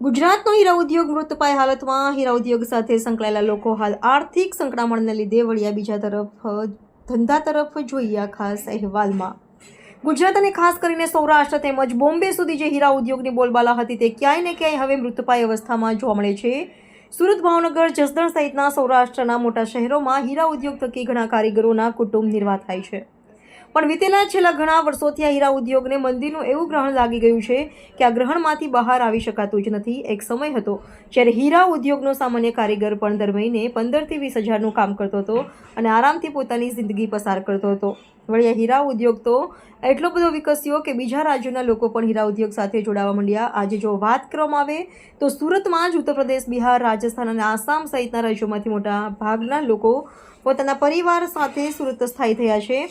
ગુજરાતનો હીરા ઉદ્યોગ મૃતપાય હાલતમાં. હીરા ઉદ્યોગ સાથે સંકળાયેલા લોકો હાલ આર્થિક સંકળામણને લીધે વળ્યા બીજા તરફ, ધંધા તરફ જોઈએ ખાસ અહેવાલમાં. ગુજરાત અને ખાસ કરીને સૌરાષ્ટ્ર તેમજ બોમ્બે સુધી જે હીરા ઉદ્યોગની બોલબાલા હતી તે ક્યાંય ને ક્યાંય હવે મૃતપાય અવસ્થામાં જોવા મળે છે. સુરત, ભાવનગર, જસદણ સહિતના સૌરાષ્ટ્રના મોટા શહેરોમાં હીરા ઉદ્યોગ થકી ઘણા કારીગરોના કુટુંબ નિર્વાહ થાય છે. પણ વીતેલા છેલ્લા ઘણા વર્ષોથી આ હીરા ઉદ્યોગને મંદિરનું એવું ગ્રહણ લાગી ગયું છે કે આ ગ્રહણમાંથી બહાર આવી શકાતું જ નથી. એક સમય હતો જ્યારે હીરા ઉદ્યોગનો સામાન્ય કારીગર પણ દર મહિને પંદરથી વીસ હજારનું કામ કરતો હતો અને આરામથી પોતાની જિંદગી પસાર કરતો હતો. વળી આ હીરા ઉદ્યોગ તો એટલો બધો વિકસ્યો કે બીજા રાજ્યોના લોકો પણ હીરા ઉદ્યોગ સાથે જોડાવા માંડ્યા. આજે જો વાત કરવામાં આવે તો સુરતમાં જ ઉત્તર પ્રદેશ, બિહાર, રાજસ્થાન અને આસામ સહિતના રાજ્યોમાંથી મોટા ભાગના લોકો પોતાના પરિવાર સાથે સુરત સ્થાયી થયા છે.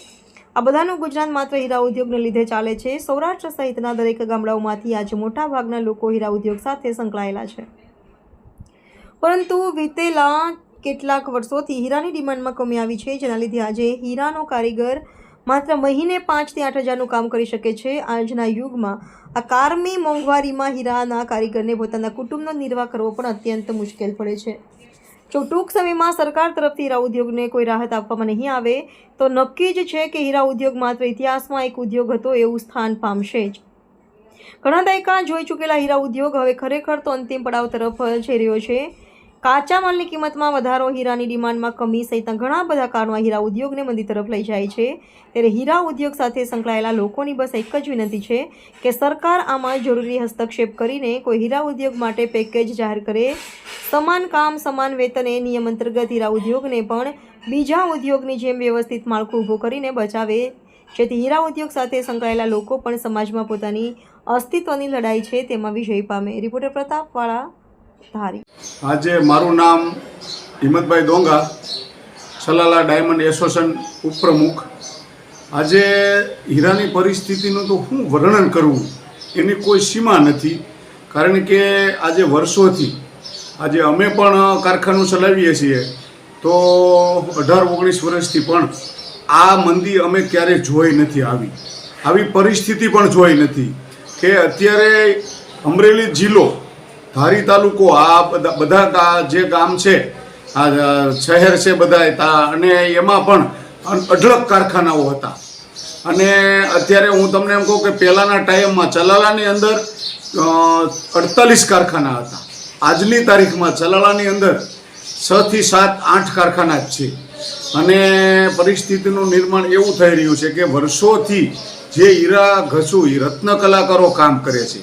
આ બધાનું ગુજરાત માત્ર હીરા ઉદ્યોગને લીધે ચાલે છે. સૌરાષ્ટ્ર સહિતના દરેક ગામડાઓમાંથી આજે મોટા ભાગના લોકો હીરા ઉદ્યોગ સાથે સંકળાયેલા છે. પરંતુ વીતેલા કેટલાક વર્ષોથી હીરાની ડિમાન્ડમાં કમી આવી છે, જેના લીધે આજે હીરાનો કારીગર માત્ર મહિને પાંચથી આઠ હજારનું કામ કરી શકે છે. આજના યુગમાં આ કારમી મોંઘવારીમાં હીરાના કારીગરને પોતાના કુટુંબનો નિર્વાહ કરવો પણ અત્યંત મુશ્કેલ પડે છે. જો ટૂંક સમયમાં સરકાર તરફથી હીરા ઉદ્યોગને કોઈ રાહત આપવામાં નહીં આવે, તો નક્કી જ છે કે હીરા ઉદ્યોગ માત્ર ઇતિહાસમાં એક ઉદ્યોગ હતો એવું સ્થાન પામશે જ. ઘણા દાયકા જોઈ ચૂકેલા હીરા ઉદ્યોગ હવે ખરેખર તો અંતિમ પડાવ તરફ જઈ રહ્યો છે. કાચા માલની કિંમતમાં વધારો હીરાની ડિમાન્ડમાં કમી સહિતના ઘણા બધા કારણો હીરા ઉદ્યોગને મંદી તરફ લઈ જાય છે. ત્યારે હીરા ઉદ્યોગ સાથે સંકળાયેલા લોકોની બસ એક જ વિનંતી છે કે સરકાર આમાં જરૂરી હસ્તક્ષેપ કરીને કોઈ હીરા ઉદ્યોગ માટે પેકેજ જાહેર કરે. સમાન કામ, સમાન વેતન એ નિયમ અંતર્ગત હીરા ઉદ્યોગને પણ બીજા ઉદ્યોગની જેમ વ્યવસ્થિત માળખું ઊભું કરીને બચાવે. જેથી હીરા ઉદ્યોગ સાથે સંકળાયેલા લોકો પણ સમાજમાં પોતાની અસ્તિત્વની લડાઈ છે તેમાં વિજય પામે. રિપોર્ટર પ્રતાપવાળા, ધારી. આજે મારું નામ હિંમતભાઈ ડોંગા સલાલા ડાયમંડ એસોસિએશન ઉપપ્રમુખ. આજે હીરાની પરિસ્થિતિનું તો શું વર્ણન કરવું એની કોઈ સીમા નથી, કારણ કે આજે વર્ષોથી આજે અમે પણ કારખાનું ચલાવીએ છીએ. તો અઢાર ઓગણીસ વર્ષથી પણ આ મંદી અમે ક્યારેય જોઈ નથી આવી. આવી પરિસ્થિતિ પણ જોઈ નથી કે અત્યારે અમરેલી જિલ્લો, ધારી તાલુકો, આ બધા બધા જે ગામ છે, આ શહેર છે બધા તા અને એમાં પણ અઢળક કારખાનાઓ હતા. અને અત્યારે હું તમને એમ કહું કે પહેલાંના ટાઈમમાં ચલાલાની અંદર અડતાલીસ કારખાના હતા. આજની તારીખમાં ચલાલાની અંદર છ થી સાત આઠ કારખાના જ છે. અને પરિસ્થિતિનું નિર્માણ એવું થઈ રહ્યું છે કે વર્ષોથી જે હીરા ઘસુ રત્ન કલાકારો કામ કરે છે,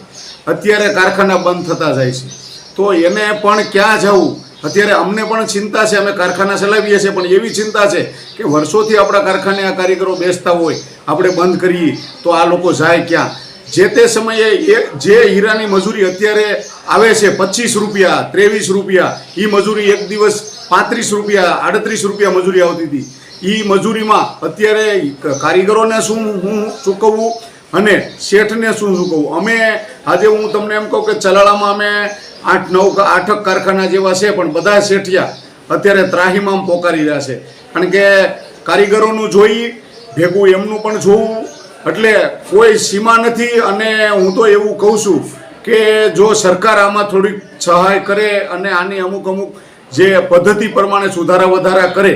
અત્યારે કારખાના બંધ થતા જાય છે. તો એને પણ ક્યાં જવું? અત્યારે અમને પણ ચિંતા છે, અમે કારખાના ચલાવીએ છીએ, પણ એવી ચિંતા છે કે વર્ષોથી આપણા કારખાને આ કારીગરો બેસતા હોય, આપણે બંધ કરીએ, તો આ લોકો જાય ક્યાં? જે તે સમયે એ જે હીરાની મજૂરી અત્યારે આવે છે, પચીસ રૂપિયા, ત્રેવીસ રૂપિયા એ મજૂરી એક દિવસ પાંત્રીસ રૂપિયા, આડત્રીસ રૂપિયા મજૂરી આવતી હતી. એ મજૂરીમાં અત્યારે કારીગરોને શું હું ચૂકવવું અને શેઠને શું ચૂકવવું? અમે આજે હું તમને એમ કહું કે ચલાળામાં અમે આઠ, નવ, આઠક કારખાના જેવા છે, પણ બધા શેઠિયા અત્યારે ત્રાહીમામ પોકારી રહ્યા છે. કારણ કે કારીગરોનું જોઈ, ભેગું એમનું પણ જોવું એટલે કોઈ સીમા નથી અને હું તો એવું કહું છું કે જો સરકાર આમાં થોડીક સહાય કરે અને આની અમુક અમુક જે પદ્ધતિ પ્રમાણે સુધારા વધારા કરે,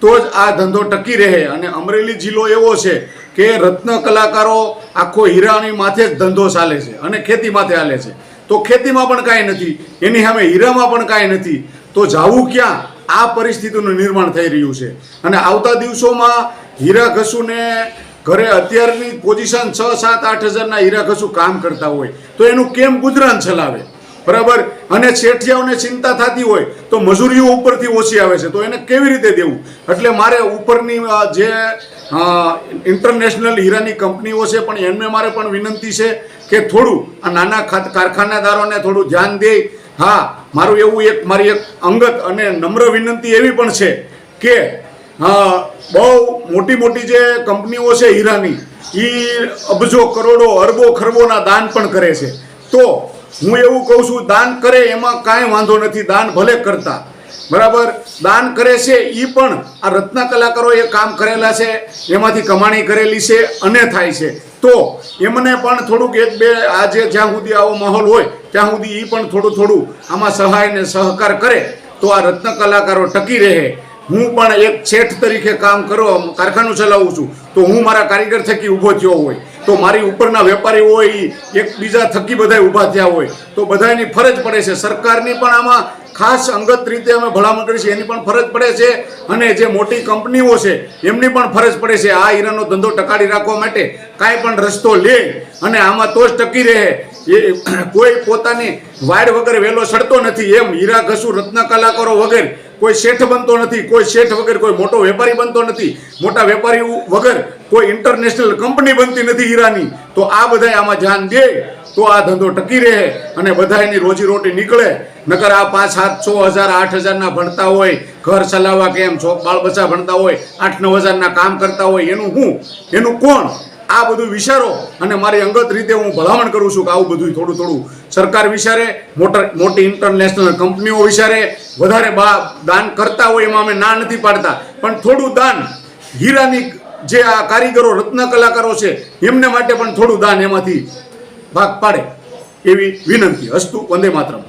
તો જ આ ધંધો ટકી રહે. અને અમરેલી જિલ્લો એવો છે કે રત્ન કલાકારો આખો હીરાની માથે જ ધંધો ચાલે છે અને ખેતી માથે ચાલે છે. તો ખેતીમાં પણ કાંઈ નથી, એની સામે હીરામાં પણ કાંઈ નથી. તો જાવું ક્યાં? આ પરિસ્થિતિનું નિર્માણ થઈ રહ્યું છે. અને આવતા દિવસોમાં હીરા ઘસુને ઘરે અત્યારની પોઝિશન છ, સાત, આઠ હજારના હીરા ઘસુ કામ કરતા હોય, તો એનું કેમ ગુજરાન ચલાવે? બરાબર? અને શેઠિયાઓને ચિંતા થતી હોય, તો મજૂરીઓ ઉપરથી ઓછી આવે છે, તો એને કેવી રીતે દેવું? એટલે મારે ઉપરની જે ઇન્ટરનેશનલ હીરાની કંપનીઓ છે, પણ એમને મારે પણ વિનંતી છે કે થોડું આ નાના કારખાનાદારોને કારખાનેદારોને થોડું ધ્યાન દે. હા, મારું એવું એક, મારી એક અંગત અને નમ્ર વિનંતી એવી પણ છે કે હા, બહુ મોટી મોટી જે કંપનીઓ છે હીરાની એ અબજો કરોડો, અરબો ખરબોના દાન પણ કરે છે. તો હું એવું કહું છું, દાન કરે એમાં કાંઈ વાંધો નથી, દાન ભલે કરતા. બરાબર? દાન કરે છે એ પણ આ રત્ન કલાકારોએ કામ કરેલા છે, એમાંથી કમાણી કરેલી છે, અને થાય છે. તો એમને પણ થોડુંક એક બે આજે જ્યાં સુધી આવો માહોલ હોય, ત્યાં સુધી એ પણ થોડું થોડું આમાં સહાય ને સહકાર કરે, તો આ રત્ન કલાકારો ટકી રહે. હું પણ એક શેઠ તરીકે કામ કરો કારખાનું ચલાવું છું, તો હું મારા કારીગર થકી ઊભો થયો હોય, તો મારી ઉપરના વેપારી હોય એકબીજા થકી બધા ઊભા થયા હોય, તો બધાની ફરજ પડે છે. સરકારની પણ આમાં ખાસ અંગત રીતે અમે ભલામણ કરી છે, એની પણ ફરજ પડે છે, અને જે મોટી કંપનીઓ છે, એમની પણ ફરજ પડે છે, આ હીરાનો ધંધો ટકાડી રાખવા માટે કાંઈ પણ રસ્તો લે, અને આમાં તો જ ટકી રહે. એ કોઈ પોતાની વાડ વગર વહેલો સડતો નથી, એમ હીરા, ઘસુ રત્ન કલાકારો વગર કોઈ શેઠ બનતો નથી, કોઈ શેઠ વગર કોઈ મોટો વેપારી બનતો નથી, મોટા વેપારી વગર કોઈ ઇન્ટરનેશનલ કંપની બનતી નથી હીરાની. તો આ બધા આમાં ધ્યાન દે, તો આ ધંધો ટકી રહે અને બધાની રોજીરોટી નીકળે. નકર આ પાંચ, સાત, છ હજાર, આઠ હજારના ભણતા હોય, ઘર ચલાવવા કેમ છો, બાળ ભણતા હોય, આઠ, નવ હજારના કામ કરતા હોય, એનું હું, એનું કોણ? આ બધું વિચારો અને મારી અંગત રીતે હું ભલામણ કરું છું કે આવું બધું થોડું થોડું સરકાર વિચારે, મોટર મોટી ઇન્ટરનેશનલ કંપનીઓ વિચારે, વધારે દાન કરતા હોય એમાં અમે ના નથી પાડતા. પણ થોડું દાન, હીરાની જે આ કારીગરો, રત્ન કલાકારો છે, એમને માટે પણ થોડું દાન એમાંથી ભાગ પાડે એવી વિનંતી. હસ્તુ વંદે માતરમ.